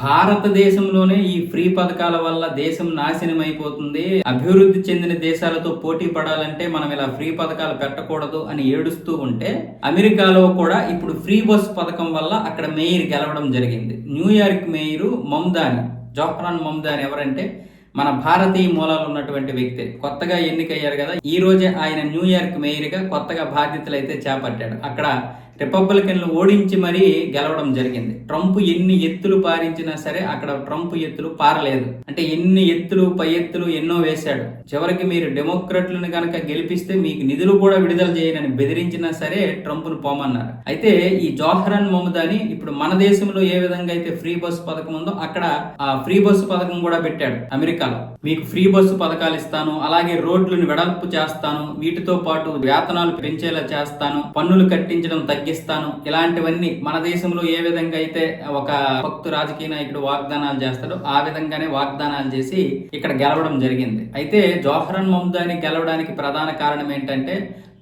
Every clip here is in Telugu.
భారతదేశంలోనే ఈ ఫ్రీ పథకాల వల్ల దేశం నాశనం అయిపోతుంది అభివృద్ధి చెందిన దేశాలతో పోటీ పడాలంటే మనం ఇలా ఫ్రీ పథకాలు పెట్టకూడదు అని ఏడుస్తూ ఉంటే అమెరికాలో కూడా ఇప్పుడు ఫ్రీ బస్ పథకం వల్ల అక్కడ మేయర్ గెలవడం జరిగింది. New York mayor Mamdani Zohran Mamdani ఎవరంటే మన భారతీయ మూలాలు ఉన్నటువంటి వ్యక్తి. కొత్తగా ఎన్నికయ్యారు కదా ఈ రోజే ఆయన న్యూయార్క్ మేయర్గా కొత్తగా బాధ్యతలు అయితే చేపట్టాడు. అక్కడ రిపబ్లికన్లు ఓడించి మరీ గెలవడం జరిగింది. ట్రంప్ ఎన్ని ఎత్తులు పారించినా సరే అక్కడ ట్రంప్ ఎత్తులు పారలేదు. అంటే ఎన్ని ఎత్తులు పై ఎత్తులు ఎన్నో వేశాడు. చివరికి మీరు డెమోక్రట్లను కనుక గెలిపిస్తే మీకు నిధులు కూడా విడుదల చేయనని బెదిరించినా సరే ట్రంప్ను పోమన్నారు. అయితే ఈ జోహరన్ మమదాని ఇప్పుడు మన దేశంలో ఏ విధంగా అయితే ఫ్రీ బస్సు పథకం ఉందో అక్కడ ఆ ఫ్రీ బస్సు పథకం కూడా పెట్టాడు అమెరికాలో. మీకు ఫ్రీ బస్సు పథకాలు ఇస్తాను అలాగే రోడ్లను వెడల్పు చేస్తాను వీటితో పాటు వేతనాలు పెంచేలా చేస్తాను పన్నులు కట్టించడం తగ్గిస్తాను ఇలాంటివన్నీ మన దేశంలో ఏ విధంగా అయితే ఒక భక్తు రాజకీయ నాయకుడు వాగ్దానాలు చేస్తాడో ఆ విధంగానే వాగ్దానాలు చేసి ఇక్కడ గెలవడం జరిగింది. అయితే జోహరన్ మమ్దాని గెలవడానికి ప్రధాన కారణం ఏంటంటే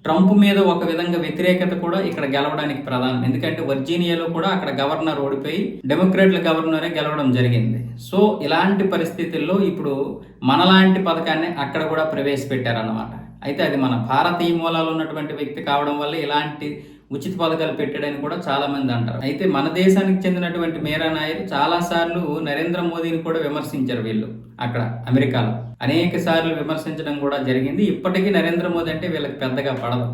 ట్రంప్ మీద ఒక విధంగా వ్యతిరేకత కూడా ఇక్కడ గెలవడానికి ప్రధానం. ఎందుకంటే వర్జీనియాలో కూడా అక్కడ గవర్నర్ ఓడిపోయి డెమోక్రేట్ల గవర్నరే గెలవడం జరిగింది. సో ఇలాంటి పరిస్థితుల్లో ఇప్పుడు మనలాంటి పథకాన్ని అక్కడ కూడా ప్రవేశపెట్టారన్నమాట. అయితే అది మన భారతీయ మూలాలు ఉన్నటువంటి వ్యక్తి కావడం వల్ల ఇలాంటి ఉచిత పథకాలు పెట్టాడని కూడా చాలా మంది అంటారు. అయితే మన దేశానికి చెందినటువంటి మీరా నాయర్ చాలా సార్లు నరేంద్ర మోదీని కూడా విమర్శించారు వీళ్ళు అక్కడ అమెరికాలో. అనేక సార్లు విమర్శించడం కూడా జరిగింది. ఇప్పటికీ నరేంద్ర మోదీ అంటే వీళ్ళకి పెద్దగా పడదు.